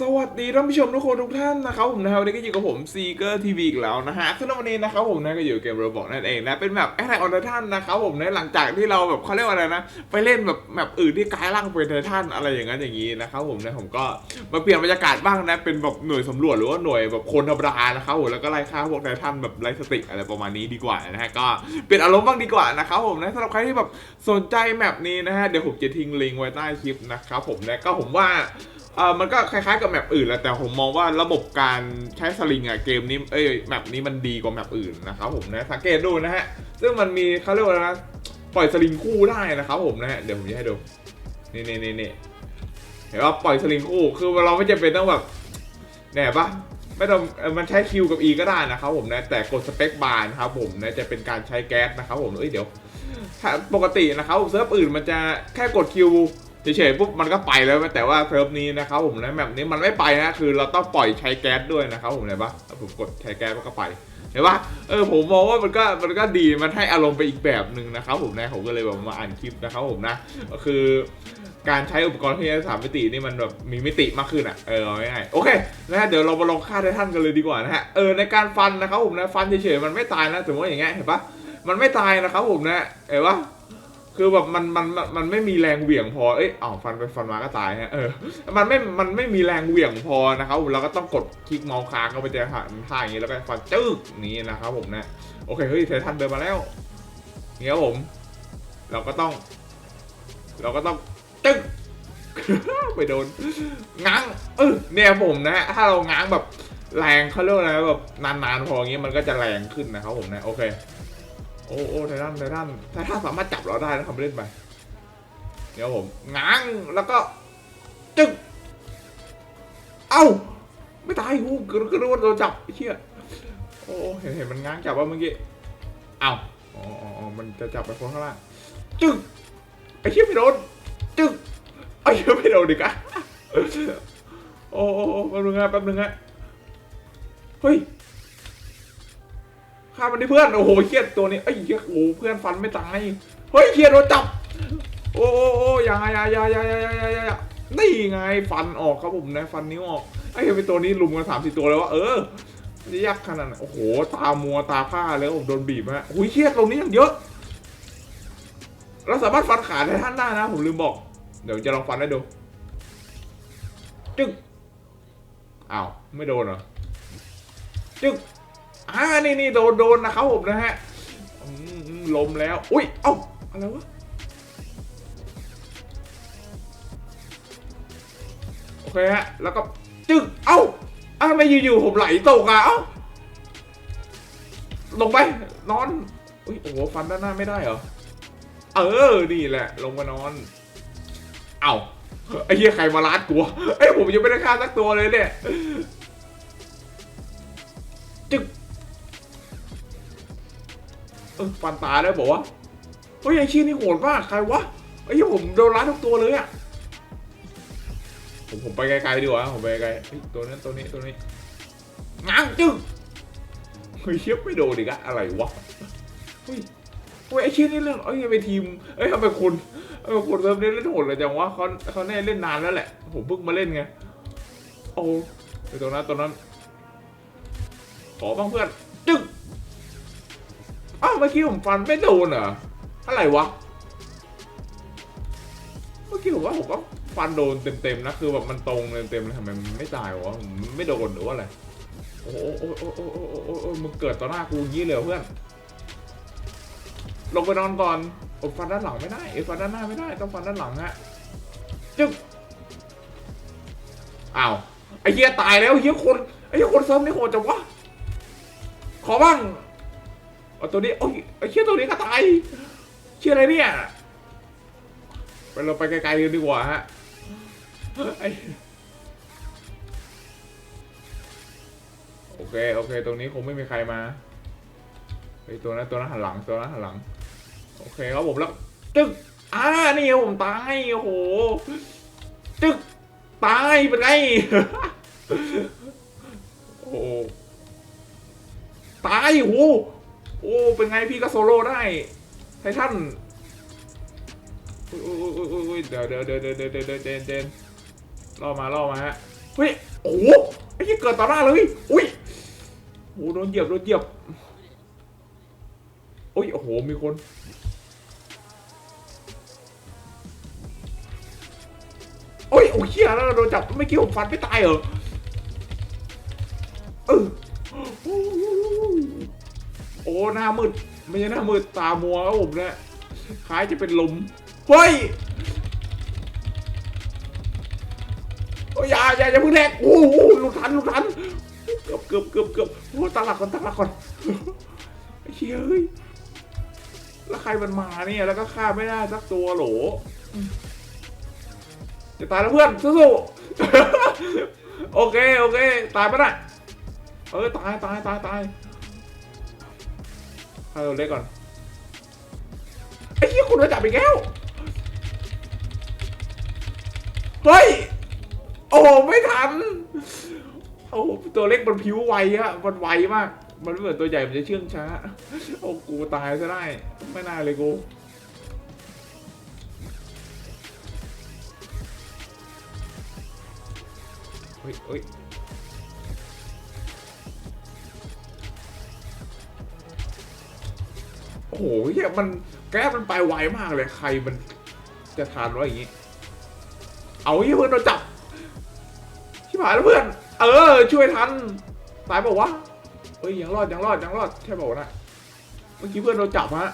สวัสดีท่านผู้ชมทุกคนทุกท่านนะครับผมนะครับวันนี้ก็อยู่กับผมซีเกอร์ทีวีอีกแล้วนะฮะซึ่งวันนี้นะครับผมนะก็อยู่เกมโรบอกนั่นเองนะเป็นแบบแอคไทออนไททันนะครับผมนะหลังจากที่เราแบบเขาเรียกว่าอะไรนะ ไปเล่นแบบแบบอื่นที่กลายร่างเป็นไททันอะไรอย่างนั้นอย่างนี้นะครับผมนะผมก็มาเปลี่ยนบรรยากาศบ้างนะเป็นแบบหน่วยสำรวจหรือว่าหน่วยแบบคนธรรมดานะครับผมแล้วก็ไล่ฆ่าพวกไททันแบบไล่สติอะไรประมาณนี้ดีกว่านะฮะก็เปลี่ยนอารมณ์บ้างดีกว่านะครับผมนะสำหรับใครที่แบบสนใจแมปนี้นะฮะเดี๋ยวผมจะทิ้งลิงก์ไว้ใต้คลิปนะครับผมนะก็ผมว่า เออมันก็คล้ายๆกับแมปอื่นแหละแต่ผมมองว่าระบบการใช้สลิงอะเกมนี้เอ้ยแมปนี้มันดีกว่าแมปอื่นนะครับผมนะสังเกตดูนะฮะซึ่งมันมีเขาเรียกว่าอะไรนะปล่อยสลิงคู่ได้นะครับผมนะฮะเดี๋ยวผมจะให้ดูนี่นี่นี่นี่เห็นว่าปล่อยสลิงคู่คือเราไม่จำเป็นต้องแบบแน่ปะไม่ต้องมันใช้คิวกับ E ก็ได้นะครับผมนะแต่กดสเปคบาร์นะครับผมนะจะเป็นการใช้แก๊สนะครับผมเอ้ยเดี๋ยวปกตินะครับเซิร์ฟอื่นมันจะแค่กดคิว เฉยๆปุ๊บมันก็ไปแล้วแต่ว่าเซิร์ฟนี้นะครับผมนะแบบนี้มันไม่ไปนะคือเราต้องปล่อยใช้แก๊สด้วยนะครับผมเห็นปะผมกดใช้แก๊สมันก็ไปเห็นปะเออผมมองว่ามันก็มันก็ดีมันให้อารมณ์ไปอีกแบบหนึ่งนะครับผมนะผมก็เลยแบบมาอ่านคลิปนะครับผมนะคือการใช้อุปกรณ์ที่ใช้สามมิตินี่มันแบบมีมิติมากขึ้นอะ เออง่ายๆโอเคนะฮะเดี๋ยวเรามาลองฆ่าไททันกันเลยดีกว่านะฮะ เออในการฟันนะครับผมนะฟันเฉยๆมันไม่ตายนะสมมติอย่างเงี้ยเห็นปะมันไม่ตายนะครับผมนะเห็นปะ คือแบบมันมันมันมันไม่มีแรงเหวี่ยงพอ เอ้ยอ้าวฟันไปฟันมาก็ตายฮะ เออ มันไม่ มันไม่มีแรงเหวี่ยงพอนะครับเราก็ต้องกดคลิกเมาส์ค้างเข้าไปเจอท่าท่าอย่างนี้แล้วก็ฟันจึ๊กนี้นะครับผมนะ โอเค เฮ้ยไททันเดินมาแล้วเนี่ครับผม เราก็ต้อง เราก็ต้องจึ๊กไปโดน ง้าง เออเนี่ยผมนะ ถ้าเราง้างแบบแรงเขาเรียกอะไรแบบนานๆพออย่างเงี้ยมันก็จะแรงขึ้นนะครับผมนะ โอเค โอ้โอ้ไททันไททันไททันสามารถจับเราได้นะทำเล่นไปเดี๋ยวผมง้างแล้วก็จึ๊กเอ้าไม่ตายกูกระโดดโดนจับไอ้เชี่ยโอ้เห็นเห็นมันง้างจับว่าเมื่อกี้เอ้าอ๋ออ๋อมันจะจับไปคนข้างล่างจึ๊กไอ้เชี่ยไม่โดนจึ๊กไอ้เชี่ยไม่โดนดิกะโอ้โอ้โอ้แป๊บนึงฮะแป๊บนึงฮะเฮ้ย ฆ่ามันดิเพื่อน โอ้โหเครียดตัวนี้เอ้ยเหี้ยโอ้เพื่อนฟันไม่ตาย เฮ้ยเครียดโดนจับ โอ้โอ้โอ้ยาอยายาอยายาอยายายานี่ไงฟันออกครับผมนะฟันนิ้วออก ไอ้เป็นตัวนี้ลุมกันสามสี่ตัวเลยว่าเออจะยากขนาดโอ้โห ตามัวตาผ้าแล้วผมโดนบีบฮะหุ้ยเครียดตรงนี้ยังเยอะ เราสามารถฟันขาไททันได้นะ ผมลืมบอก เดี๋ยวจะลองฟันให้ดู จึ๊กอ้าว ไม่โดนเหรอ จึ๊ก อ่านี่นี่โดนโดนนะครับผมนะฮะลมแล้ว อุ้ย เอ้า อะไรวะ โอเคฮะ แล้วก็จึ๊กเอ้าอ้าวไม่อยู่ๆผมไหลตกอะเอ้า ลงไป นอน อุ้ย โอ้โห ฟันด้านหน้าไม่ได้เหรอ เออ นี่แหละ ลงมานอน เอ้า ไอ้เหี้ยใครมาลาดกูวะไอ้ยผมยังไม่ได้ฆ่าสักตัวเลยเนี่ยจึ๊ก ฟันตาได้บอกว่าเฮ้ยไอ้ชี้นี่โหดมากใครวะไอ้ยี่ผมโดนร้านทุกตัวเลยอะผมผมไปไกลๆดีกว่าผมไปไกลๆตัวนั้นตัวนี้ตัวนี้ง้างจึ้งเฮ้ยเชี่ยไม่โดนอีกอะอะไรวะเฮ้ยเฮ้ยไอ้ชี้ยนี่เรื่องเอ้ยไปทีมเอ้ยทำไมคุณเออคนเริ่มเล่นเล่นโหดเลยจังวะเขาเขาแน่เล่นนานแล้วแหละผมเพิ่งมาเล่นไงโอ้ไอ้ตัวนั้นตัวนั้นขอบ้างเพื่อนจึ๊ง อ้าวเมื่อกี้ผมฟันไม่โดนเหรออะไรวะ เมื่อกี้ผมว่าผมก็ฟันโดนเต็มๆนะคือแบบมันตรงเต็มๆเลยทำไมมันไม่ตายวะผมไม่โดนหรือว่าอะไรโอ้โหโอ้โหโอ้โหโอ้โหมึงเกิดต่อหน้ากูยี่เลยเพื่อน ลงไปนอนก่อนอ้ฟันด้านหลังไม่ได้เอ้ฟันด้านหน้าไม่ได้ต้องฟันด้านหลังฮะจึ๊บอ้าวไอ้เหี้ยตายแล้วเหี้ยคนไอ้เหี้ยคนเซิร์ฟนี่โหดจังวะขอบ้าง เอาตัวนี้โอ้ยไอ้เชี่ยตัวนี้ก็ตายเชี่ยอะไรเนี่ยไปเราไปไกลๆกันดีกว่าฮะโอเคโอเค ตรงนี้คงไม่มีใครมาไอตัวนั้นตัวนั้นหันหลังตัวนั้นหันหลัง โอเคครับผมแล้วจึ๊กอ่านี่ผมตายโอ้โหจึ๊กตายเป็นไงโอ้ตายโอ้ โอ้เป็นไงพี่ก็โซโล่ได้ไททันโอ้ยโอ้ยโอ้ยโอ้ยเดี๋ยวเดี๋ยวเดี๋ยวเดี๋ยวเดี๋ยวเดี๋ยวเจนเจนล่อมาล่อมาฮะเฮ้ยโอ้โหไอ้ที่เกิดต่อหน้าเลยอุ้ยโอ้โหโดนเหยียบโดนเหยียบอุ้ยโอ้โหมีคนโอ้ยโอ้ยเฮียแล้วโดนจับไม่อกี้ผมฟันไม่ตายเหรอเออโอ้หน้ามืดไม่ใช่หน้ามืดตามัวครับผมเนี่ยคล้ายจะเป็นลมเฮ้ยโอ้ยอย่าอย่าอย่าเพิ่งแทกโอ้โหหลุดทันหลุดทันเกือบเกือบเกือบเกือบโอ้ตั้งหลักก่อนตั้งหลักก่อนไอ้เหี้ยเฮ้ยแล้วใครมันมาเนี่ยแล้วก็ฆ่าไม่ได้สักตัวโหลจะตายแล้วเพื่อนสู้ๆโอเคโอเค ตายปะน่ะเออตายตายตายตาย เอาตัวเล็กก่อนไอ้เหี้ยคุณโดนจับอีกแล้วเฮ้ยโอ้ไม่ทันโอ้ตัวเล็กมันผิวไวอะมันไวมาก มันไม่เหมือนตัวใหญ่มันจะเชื่องช้า โอ้กูตายซะได้ ไม่น่าเลยกูเฮ้ยเฮ้ย โอ้โหเฮียมันแก๊สมันไปไวมากเลยใครมันจะทานวะอย่างงี้ เอาเฮียเพื่อนเราจับชิบหายแล้วเพื่อน เออ ช่วยทันตายบอกว่าเฮ้ยยังรอดยังรอดยังรอดใช่บอกนะเมื่อกี้เพื่อนเราจับฮะ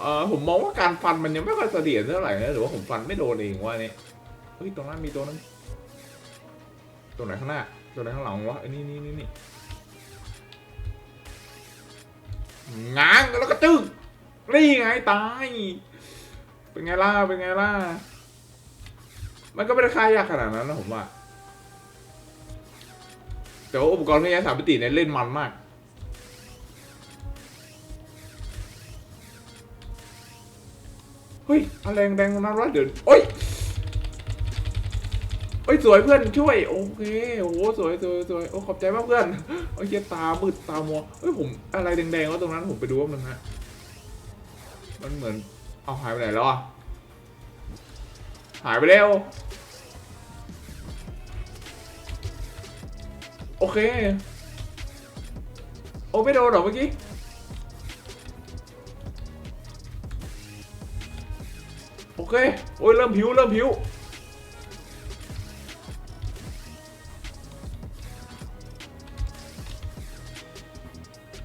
เออผมมองว่าการฟันมันยังไม่ค่อยเสถียรเท่าไหร่นะหรือว่าผมฟันไม่โดนเองวะเนี่ยเฮ้ยตรงนั้นมีตัวนั้นตัวไหนข้างหน้าตัวไหนข้างหลังวะไอ้นี่นี่นี่นี่ ง้างแล้วก็จึ้งนี่ไงตาย เป็นไงล่ะ เป็นไงล่ะ มันก็ไม่ได้ค่ายากขนาดนั้นนะผมว่า แต่ว่าอุปกรณ์พยาสามมิติเนี่ยเล่นมันมาก เฮ้ยอะไรแดงๆตรงนั้นวะเดี๋ยวโอ้ย อ้ยสวยเพื่อนช่วยโอเคโอ้สวยสวยสวยโอ้ขอบใจมากเพื่อนโอ้ยตามืดตามัวเฮ้ยผมอะไรแดงๆวะตรงนั้นผมไปดูว่ามันฮะมันเหมือนเอาหายไปไหนแล้วอะหายไปแล้วโอเคโอ้ไม่โดนหรอเมื่อกี้โอเคโอ้ยเริ่มผิวเริ่มผิว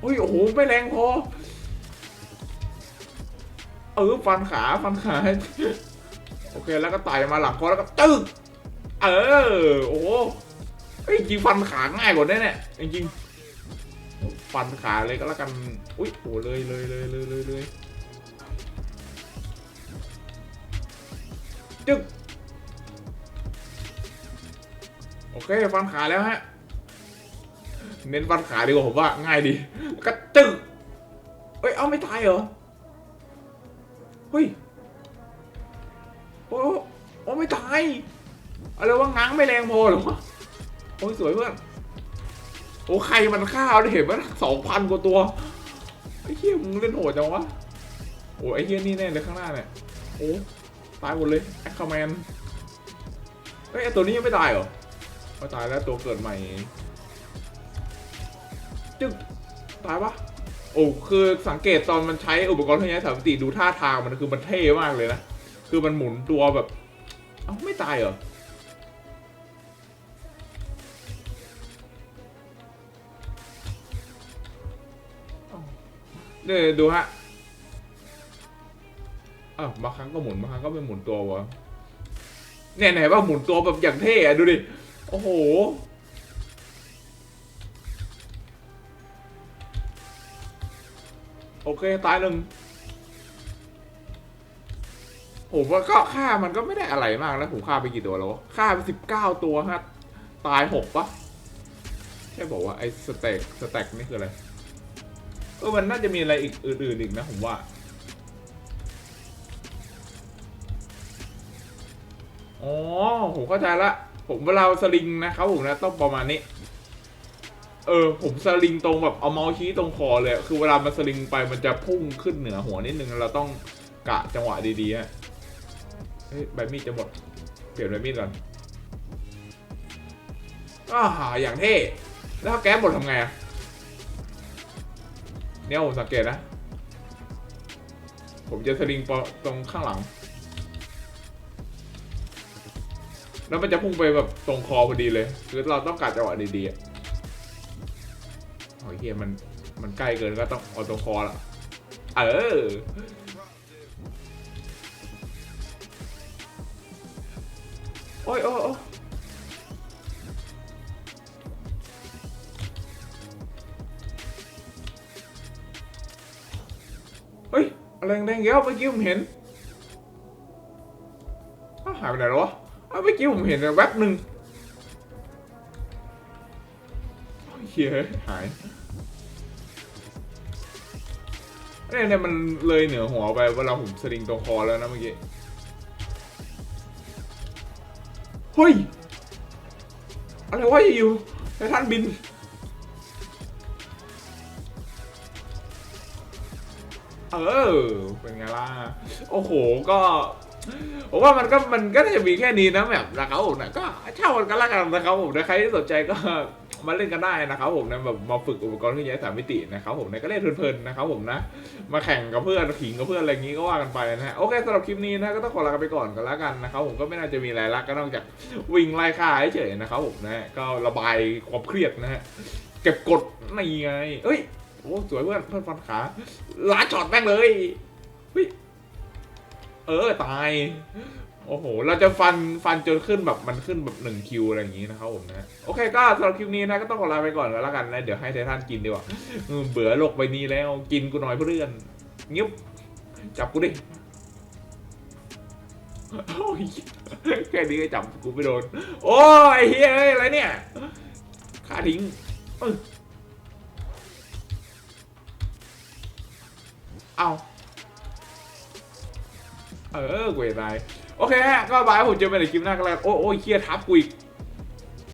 อุ้ยโอ้โหไม่แรงพอ เออฟันขาฟันขา โอเคแล้วก็ไต่มาหลังคอแล้วก็ตึ๊กเออโอ้โหเอ้ยจริงฟันขาง่ายกว่านี้เนี่ยจริงฟันขาเลยก็แล้วกัน อุ้ยโอ้เลยเลยเลยเลยเลยเลยจึ๊กโอเคฟันขาแล้วฮะ เน้นฟันขาดีกว่าผมว่าง่ายดีก็จึ๊กเอ้ย เอาไม่ตายเหรอ เฮ้ย โอ้โอ้ไม่ตายอะไรว่าง้างไม่แรงพอหรอวะโอ้ยสวยเพื่อนโอ้ใครมันฆ่าได้เห็นว่าสองพันกว่าตัวไอ้เหี้ยมึงเล่นโหดจังวะโอ้ไอ้เหี้ยนี่แน่เลยข้างหน้าเนี่ยโอ้ตายหมดเลยแอคคาแมนเฮ้ยไอ้ตัวนี้ยังไม่ตายเหรอไม่ตายแล้วตัวเกิดใหม่ จึ๊กตายปะโอ้คือสังเกตตอนมันใช้อุปกรณ์ทางยาสามมิติดูท่าทางมันคือมันเท่มากเลยนะ คือมันหมุนตัวแบบเอ้าไม่ตายเหรอเนี่ยดูฮะอ้าวบางครั้งก็หมุนบางครั้งก็ไม่หมุนตัววะเนี่ยไหนว่าหมุนตัวแบบอย่างเท่อะดูดิ โอ้โห โอเค ตายหนึ่งผมว่าก็ฆ่ามันก็ไม่ได้อะไรมากนะผมฆ่าไปกี่ตัวแล้วฆ่าไปสิบเก้าตัวฮะตายหกปะแค่บอกว่าไอ้สเต็กสเต็กนี่คืออะไรเออมันน่าจะมีอะไรอีกอื่นๆอีกนะผมว่าอ๋อผมเข้าใจละผมเวลาสลิงนะครับผมนะต้องประมาณนี้ เออผมสลิงตรงแบบเอาเมาส์ชี้ตรงคอเลย คือเวลามันสลิงไปมันจะพุ่งขึ้นเหนือหัวนิดนึงเราต้องกะจังหวะดีๆฮะเฮ้ยใบมีดจะหมด เปลี่ยนใบมีดก่อนอ้าอย่างเท่แล้วถ้าแก๊สหมดทำไงอะเนี่ยผมสังเกตนะ ผมจะสลิงปตรงข้างหลัง แล้วมันจะพุ่งไปแบบตรงคอพอดีเลย คือเราต้องการจังหวะดีๆอะ ฮียมันมันใกล้เกินก็ต้องเอาตรงคอละเออโอ้ยโอ้ยอ้ยเฮ้ยอะไรแดงๆเงี้ยเมื่อกี้ผมเห็นหายไปไหนแล้ววะอ้าวเมื่อกี้ผมเห็นแวบหนึ่งโอ้ยเฮ้ยหาย เนี่ยเนี่ยมันเลยเหนือหัวไปเวลาผมสลิงตรงคอแล้วนะเมื่อกี้เฮ้ย อะไรวะอยู่ไททันบิน เออ เป็นไงล่ะ โอ้โห ก็ผมว่ามันก็มันก็จะมีแค่นี้นะแบบนะครับผมนะก็เช่ากันก็แล้วกันนะครับผมนะใครที่สนใจก็ มาเล่นกันได้นะครับผมนะแบบมาฝึกอุปกรณ์เครื่องใช้สามมิตินะครับผมนะก็เล่นเพลินๆนะครับผมนะมาแข่งกับเพื่อนขิงกับเพื่อนอะไรอย่างงี้ก็ว่ากันไปนะฮะโอเคสำหรับคลิปนี้นะก็ต้องขอลากันไปก่อนกันแล้วกันนะครับผมก็ไม่น่าจะมีอะไรละก็นอกจากวิ่งไล่ฆ่าเฉยๆนะครับผมนะก็ระบายความเครียดนะฮะเก็บกดนี่ไงเอ้ยโอ้สวยเพื่อนเพื่อนฟันขาล้าช็อตแม่งเลยเฮ้ยเออตาย โอ้โห เราจะฟันฟันจนขึ้นแบบมันขึ้นแบบหนึ่งคิวอะไรอย่างนี้นะครับผมนะโอเคก็สำหรับคลิปนี้นะก็ต้องขอลาไปก่อนแล้วกันนะเดี๋ยวให้ไททันกินดีกว่าเบื่อโลกใบนี้แล้วกินกูหน่อยเพื่อนเงียบจับกูดิโอ้ยแค่นี้ก็จับกูไม่โดน โอ้ยเฮ้ยอะไรเนี่ยฆ่าทิ้งเอ้ยเอาเออกูเห็นไร โอเคฮะก็บายผมเจอกันในคลิปหน้ากันแล้วโอ้โอ้เครียดทับกูอีก